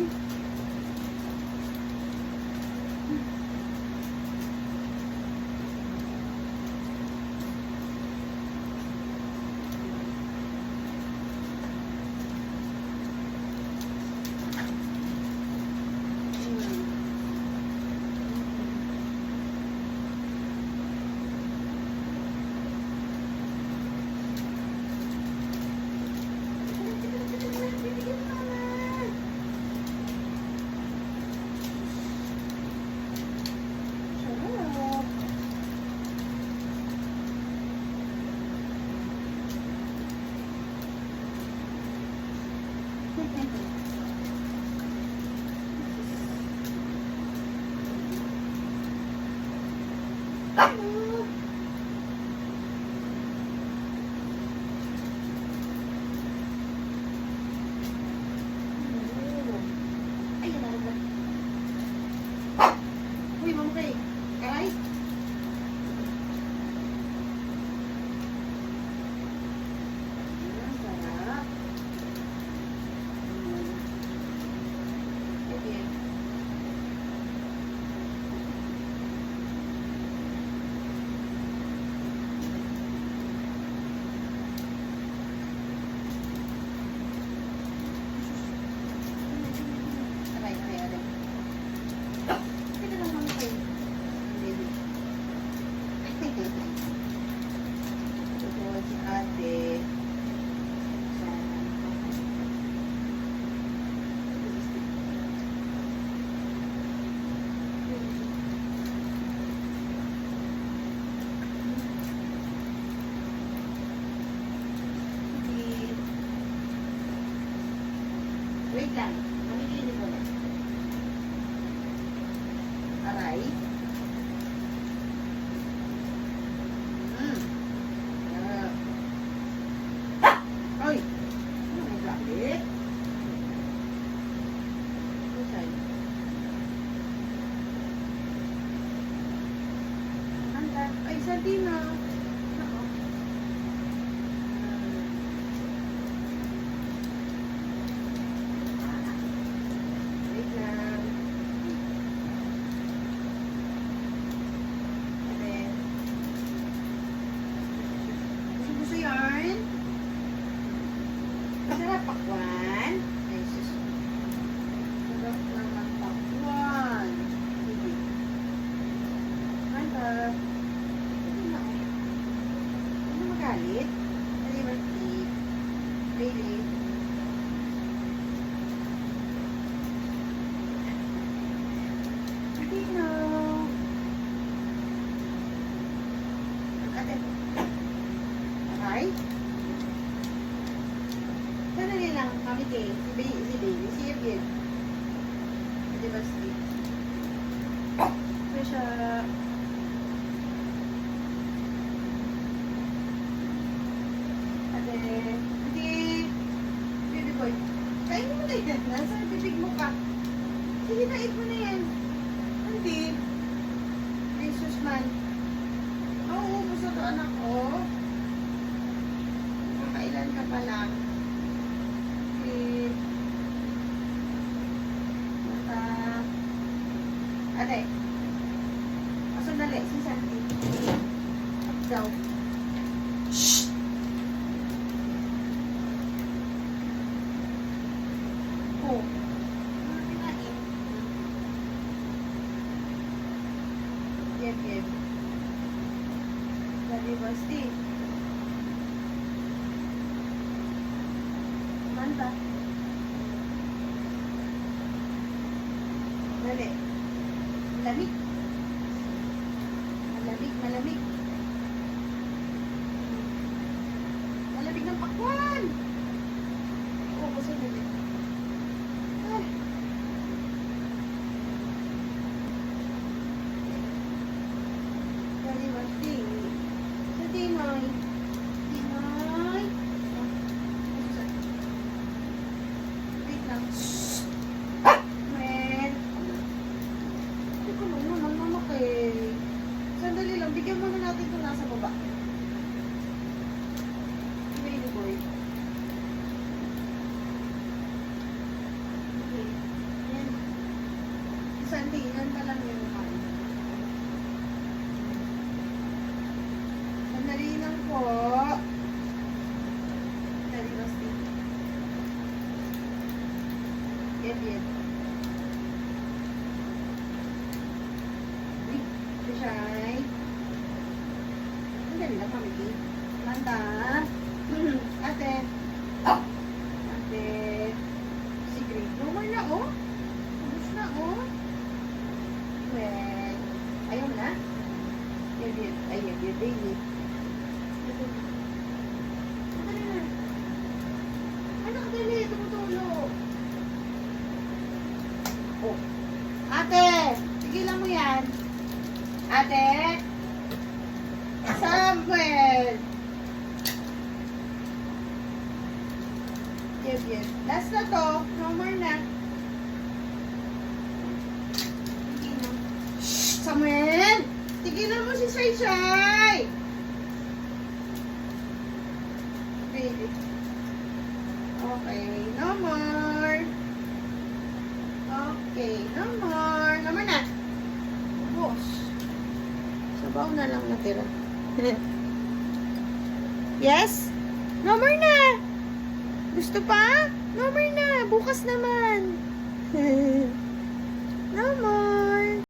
Thank you. Thank you. Wait lang. Mamigilin ko na. Aray. Mm. Ah. Ay! Ano may? Pusay. Anda. Ay, sardina. Wait lang. And then, gusto gusto yarn? Masarap pakwan. Ay, sus. Sarap naman pakwan. Sige. Mantap. Ano na eh? Ano magalit? Liberty. Really? Hindi na. Ate. Okay? Sandali lang kami kay si Baby, si Baby, si Evin. Di ba si? Ito siya. Ate. Hindi. Baby boy. Kain mo na yan. Bibig mo ka. Sige eat mo na yan. Hindi. Jesus man. Oo, gusto to anak ko. Makailan ka pa lang. Ate, asan dali, si Santi. Up daw. Shh! Oh. Yep, yep. Sabi Basti. Manta. Dali. Malamig. Malamig, malamig. Malamig ng pakwan. Oo, kasi malamig. Ah. Dali, Basti. Sa Tinoy. Tinoy. Wait lang. Men. Hindi ko naman, ang mamak eh. Sandali lang, bigyan mo na po. Rosti. Yan, yan. Uy, Shy. Ang lang kami. Manda. Ate. Ate. Secret. No more na, oh. Ubus na, oh. Well, ayaw na. Yan, yan. Ay, yan, yan, baby. Dali na. Anak, dali. Tumutulo. Oh. Ate! Tigilan mo yan. Ate! Samuel! Yes, yes. Last na to. No more na. Samuel! Tigilan mo si Shai Shai! Okay. No more. Okay. No more. More na. Boss. Sabaw na lang natira. yes? No more na. Gusto pa? No more na. Bukas naman. no more.